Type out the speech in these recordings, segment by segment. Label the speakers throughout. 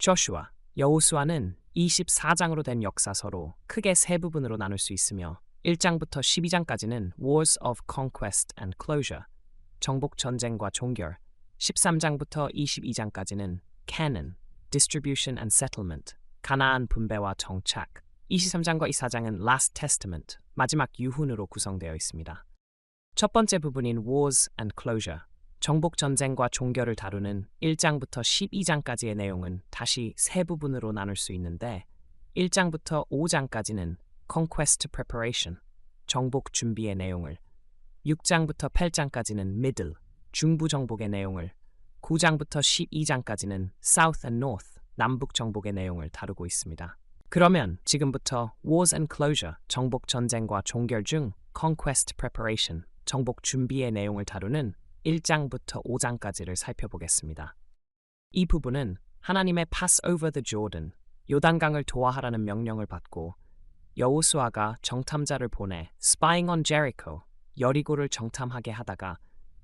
Speaker 1: 조슈아, 여호수아는 24장으로 된 역사서로 크게 세 부분으로 나눌 수 있으며 1장부터 12장까지는 Wars of Conquest and Closure, 정복 전쟁과 종결, 13장부터 22장까지는 Canon, Distribution and Settlement, 가나안 분배와 정착, 23장과 24장은 Last Testament, 마지막 유훈으로 구성되어 있습니다. 첫 번째 부분인 Wars and Closure, 정복 전쟁과 종결을 다루는 1장부터 12장까지의 내용은 다시 세 부분으로 나눌 수 있는데 1장부터 5장까지는 Conquest Preparation, 정복 준비의 내용을 6장부터 8장까지는 Middle, 중부 정복의 내용을 9장부터 12장까지는 South and North, 남북 정복의 내용을 다루고 있습니다. 그러면 지금부터 Wars and Closure, 정복 전쟁과 종결 중 Conquest Preparation, 정복 준비의 내용을 다루는 1장부터 5장까지를 살펴보겠습니다. 이 부분은 하나님의 Pass over the Jordan, 요단강을 도하하라는 명령을 받고 여호수아가 정탐자를 보내 Spying on Jericho, 여리고를 정탐하게 하다가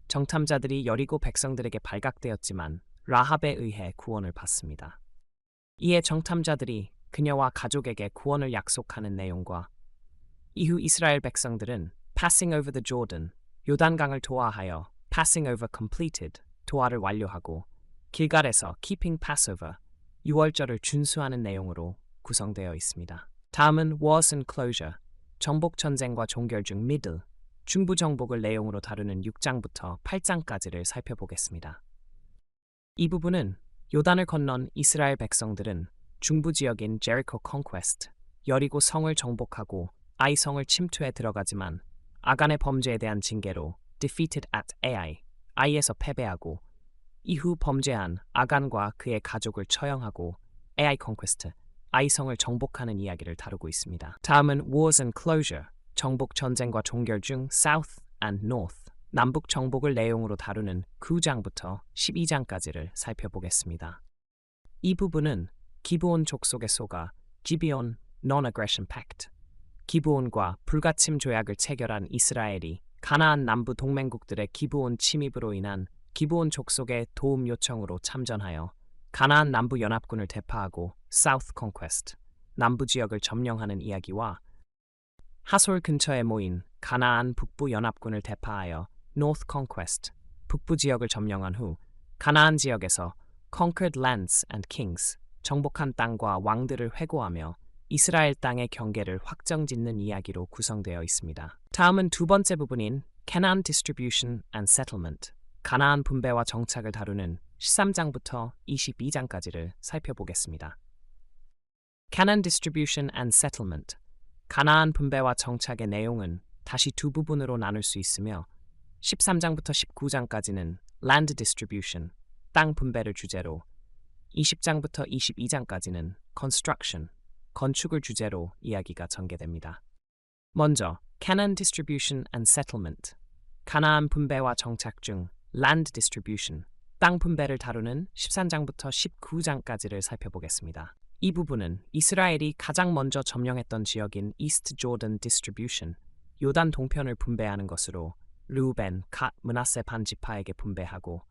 Speaker 1: 정탐자들이 여리고 백성들에게 발각되었지만 라합에 의해 구원을 받습니다. 이에 정탐자들이 그녀와 가족에게 구원을 약속하는 내용과 이후 이스라엘 백성들은 Passing over the Jordan, 요단강을 도하하여 Passing over completed, 도하를 완료하고 길갈에서 Keeping Passover, 유월절을 준수하는 내용으로 구성되어 있습니다. 다음은 Wars and Closure, 정복 전쟁과 종결 중 Middle, 중부 정복을 내용으로 다루는 6장부터 8장까지를 살펴보겠습니다. 이 부분은 요단을 건넌 이스라엘 백성들은 중부 지역인 제리코 컨퀘스트, 여리고 성을 정복하고 아이 성을 침투해 들어가지만 아간의 범죄에 대한 징계로 defeated at Ai, 아이에서 패배하고 이후 범죄한 아간과 그의 가족을 처형하고 AI 컨퀘스트, 아이 성을 정복하는 이야기를 다루고 있습니다. 다음은 Wars and Closure, 정복 전쟁과 종결 중 South and North, 남북 정복을 내용으로 다루는 9장부터 12장까지를 살펴보겠습니다. 이 부분은 기브온 족속의 소가 기비온 Non-Aggression Pact, 기브온과 불가침 조약을 체결한 이스라엘이 가나안 남부 동맹국들의 기브온 침입으로 인한 기브온 족속의 도움 요청으로 참전하여 가나안 남부 연합군을 대파하고 South Conquest, 남부 지역을 점령하는 이야기와 하솔 근처에 모인 가나안 북부 연합군을 대파하여 North Conquest, 북부 지역을 점령한 후 가나안 지역에서 Conquered Lands and Kings, 정복한 땅과 왕들을 회고하며 이스라엘 땅의 경계를 확정짓는 이야기로 구성되어 있습니다. 다음은 두 번째 부분인 Canaan Distribution and Settlement, 가나안 분배와 정착을 다루는 13장부터 22장까지를 살펴보겠습니다. Canaan Distribution and Settlement, 가나안 분배와 정착의 내용은 다시 두 부분으로 나눌 수 있으며 13장부터 19장까지는 Land Distribution, 땅 분배를 주제로 20장부터 22장까지는 Construction, 건축을 주제로 이야기가 전개됩니다. 먼저 Canaan Distribution and Settlement, 가나안 분배와 정착 중 Land Distribution, 땅 분배를 다루는 13장부터 19장까지를 살펴보겠습니다. 이 부분은 이스라엘이 가장 먼저 점령했던 지역인 이스트 조던 디스트리뷰션, 요단 동편을 분배하는 것으로 르우벤, 갓, 문하세 반 지파에게 분배하고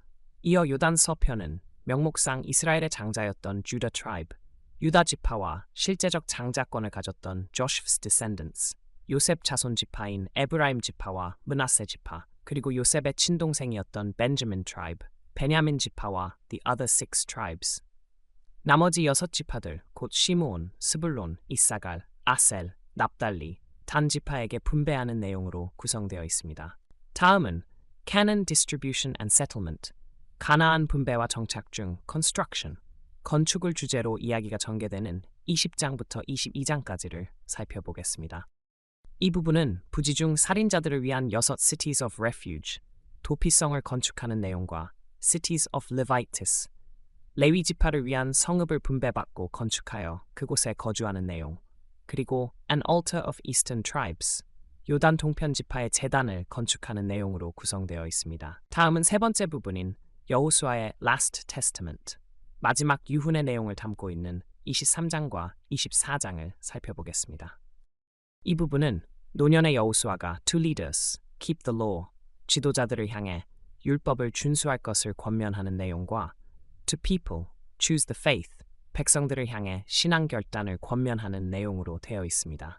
Speaker 1: 이어 요단 서편은 명목상 이스라엘의 장자였던 주다 트라이브, 유다 지파와 실제적 장자권을 가졌던 조슈프스 디센던스, 요셉 자손 지파인 에브라임 지파와 문하세 지파, 그리고 요셉의 친동생이었던 벤저민 트라이브, 베냐민 지파와 the other six tribes. 나머지 여섯 지파들 곧 시므온, 스불론, 이사갈, 아셀, 납달리, 단 지파에게 분배하는 내용으로 구성되어 있습니다. 다음은 Canaan Distribution and Settlement, 가나안 분배와 정착 중 Construction, 건축을 주제로 이야기가 전개되는 20장부터 22장까지를 살펴보겠습니다. 이 부분은 부지 중 살인자들을 위한 여섯 Cities of Refuge, 도피성을 건축하는 내용과 Cities of Levitis, 레위 지파를 위한 성읍을 분배받고 건축하여 그곳에 거주하는 내용, 그리고 An Altar of Eastern Tribes, 요단 동편 지파의 재단을 건축하는 내용으로 구성되어 있습니다. 다음은 세 번째 부분인 여호수아의 Last Testament, 마지막 유훈의 내용을 담고 있는 23장과 24장을 살펴보겠습니다. 이 부분은 노년의 여호수아가 to leaders, keep the law, 지도자들을 향해 율법을 준수할 것을 권면하는 내용과 to people, choose the faith, 백성들을 향해 신앙 결단을 권면하는 내용으로 되어 있습니다.